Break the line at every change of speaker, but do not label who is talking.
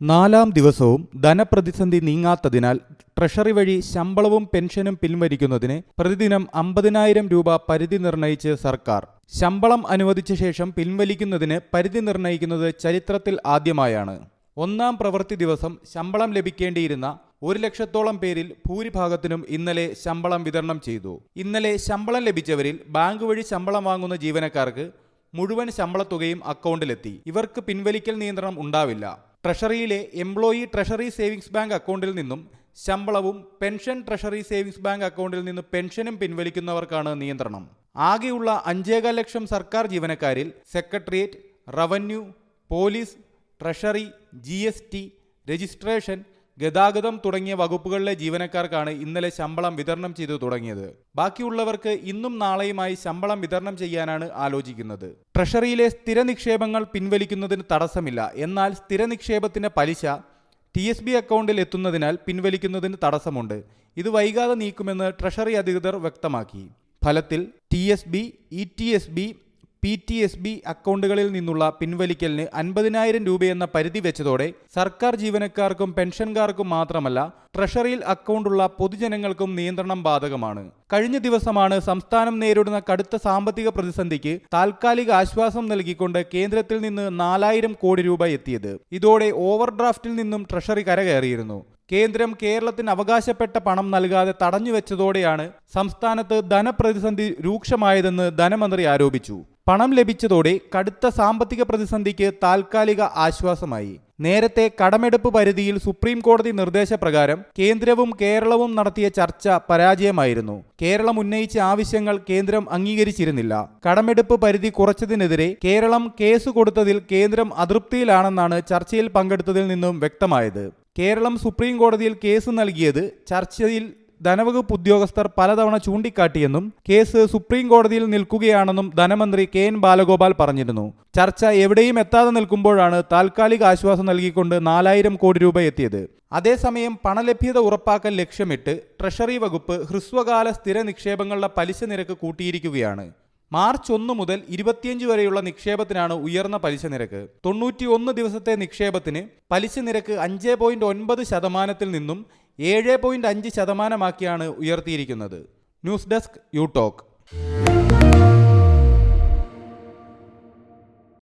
നാലാം ദിവസവും ധനപ്രതിസന്ധി നീങ്ങാത്തതിനാൽ ട്രഷറി വഴി ശമ്പളവും പെൻഷനും പിൻവലിക്കുന്നതിന് പ്രതിദിനം അമ്പതിനായിരം രൂപ പരിധി നിർണയിച്ച് സർക്കാർ. ശമ്പളം അനുവദിച്ച ശേഷം പിൻവലിക്കുന്നതിന് പരിധി നിർണയിക്കുന്നത് ചരിത്രത്തിൽ ആദ്യമായാണ്. ഒന്നാം പ്രവൃത്തി ദിവസം ശമ്പളം ലഭിക്കേണ്ടിയിരുന്ന ഒരു ലക്ഷത്തോളം പേരിൽ ഭൂരിഭാഗത്തിനും ഇന്നലെ ശമ്പളം വിതരണം ചെയ്തു. ഇന്നലെ ശമ്പളം ലഭിച്ചവരിൽ ബാങ്ക് വഴി ശമ്പളം വാങ്ങുന്ന ജീവനക്കാർക്ക് മുഴുവൻ ശമ്പളത്തുകയും അക്കൗണ്ടിലെത്തി. ഇവർക്ക് പിൻവലിക്കൽ നിയന്ത്രണം ഉണ്ടാവില്ല. ട്രഷറിയിലെ എംപ്ലോയി ട്രഷറി സേവിങ്സ് ബാങ്ക് അക്കൗണ്ടിൽ നിന്നും ശമ്പളവും പെൻഷൻ ട്രഷറി സേവിങ്സ് ബാങ്ക് അക്കൗണ്ടിൽ നിന്ന് പെൻഷനും പിൻവലിക്കുന്നവർക്കാണ് നിയന്ത്രണം. ആകെയുള്ള അഞ്ചേകാൽ ലക്ഷം സർക്കാർ ജീവനക്കാരിൽ secretariat revenue police treasury G registration ഗതാഗതം തുടങ്ങിയ വകുപ്പുകളിലെ ജീവനക്കാർക്കാണ് ഇന്നലെ ശമ്പളം വിതരണം ചെയ്തു തുടങ്ങിയത്. ബാക്കിയുള്ളവർക്ക് ഇന്നും നാളെയുമായി ശമ്പളം വിതരണം ചെയ്യാനാണ് ആലോചിക്കുന്നത്. ട്രഷറിയിലെ സ്ഥിര നിക്ഷേപങ്ങൾ പിൻവലിക്കുന്നതിന് തടസ്സമില്ല. എന്നാൽ സ്ഥിര നിക്ഷേപത്തിന്റെ പലിശ ടി എസ് ബി അക്കൗണ്ടിൽ എത്തുന്നതിനാൽ പിൻവലിക്കുന്നതിന് തടസ്സമുണ്ട്. ഇത് വൈകാതെ നീക്കുമെന്ന് ട്രഷറി അധികൃതർ വ്യക്തമാക്കി. ഫലത്തിൽ T S B E T S B P T S B അക്കൗണ്ടുകളിൽ നിന്നുള്ള പിൻവലിക്കലിന് അൻപതിനായിരം രൂപയെന്ന പരിധി വെച്ചതോടെ സർക്കാർ ജീവനക്കാർക്കും പെൻഷൻകാർക്കും മാത്രമല്ല ട്രഷറിയിൽ അക്കൗണ്ടുള്ള പൊതുജനങ്ങൾക്കും നിയന്ത്രണം ബാധകമാണ്. കഴിഞ്ഞ ദിവസമാണ് സംസ്ഥാനം നേരിടുന്ന കടുത്ത സാമ്പത്തിക പ്രതിസന്ധിക്ക് താൽക്കാലിക ആശ്വാസം നൽകിക്കൊണ്ട് കേന്ദ്രത്തിൽ നിന്ന് നാലായിരം കോടി രൂപ എത്തിയത്. ഇതോടെ ഓവർഡ്രാഫ്റ്റിൽ നിന്നും ട്രഷറി കരകയറിയിരുന്നു. കേന്ദ്രം കേരളത്തിന് അവകാശപ്പെട്ട പണം നൽകാതെ തടഞ്ഞുവെച്ചതോടെയാണ് സംസ്ഥാനത്ത് ധനപ്രതിസന്ധി രൂക്ഷമായതെന്ന് ധനമന്ത്രി ആരോപിച്ചു. പണം ലഭിച്ചതോടെ കടുത്ത സാമ്പത്തിക പ്രതിസന്ധിക്ക് താൽക്കാലിക ആശ്വാസമായി. നേരത്തെ കടമെടുപ്പ് പരിധിയിൽ സുപ്രീം കോടതി നിർദ്ദേശപ്രകാരം കേന്ദ്രവും കേരളവും നടത്തിയ ചർച്ച പരാജയമായിരുന്നു. കേരളം ഉന്നയിച്ച ആവശ്യങ്ങൾ കേന്ദ്രം അംഗീകരിച്ചിരുന്നില്ല. കടമെടുപ്പ് പരിധി കുറച്ചതിനെതിരെ കേരളം കേസ് കൊടുത്തതിൽ കേന്ദ്രം അതൃപ്തിയിലാണെന്നാണ് ചർച്ചയിൽ പങ്കെടുത്തതിൽ നിന്നും വ്യക്തമായത്. കേരളം സുപ്രീം കോടതിയിൽ കേസ് നൽകിയത് ചർച്ചയിൽ ധനവകുപ്പ് ഉദ്യോഗസ്ഥർ പലതവണ ചൂണ്ടിക്കാട്ടിയെന്നും കേസ് സുപ്രീം കോടതിയിൽ നിൽക്കുകയാണെന്നും ധനമന്ത്രി കെ എൻ ബാലഗോപാൽ പറഞ്ഞിരുന്നു. ചർച്ച എവിടെയും എത്താതെ നിൽക്കുമ്പോഴാണ് താൽക്കാലിക ആശ്വാസം നൽകിക്കൊണ്ട് നാലായിരം കോടി രൂപ എത്തിയത്. അതേസമയം പണലഭ്യത ഉറപ്പാക്കൽ ലക്ഷ്യമിട്ട് ട്രഷറി വകുപ്പ് ഹ്രസ്വകാല സ്ഥിര നിക്ഷേപങ്ങളുടെ പലിശ നിരക്ക് കൂട്ടിയിരിക്കുകയാണ്. മാർച്ച് ഒന്ന് മുതൽ ഇരുപത്തിയഞ്ച് വരെയുള്ള നിക്ഷേപത്തിനാണ് ഉയർന്ന പലിശ നിരക്ക്. തൊണ്ണൂറ്റി ഒന്ന് ദിവസത്തെ നിക്ഷേപത്തിന് പലിശ നിരക്ക് അഞ്ച് പോയിന്റ് ഒൻപത് ശതമാനത്തിൽ നിന്നും ഏഴ് പോയിന്റ് അഞ്ച് ശതമാനമാക്കിയാണ് ഉയർത്തിയിരിക്കുന്നത്. News desk you talk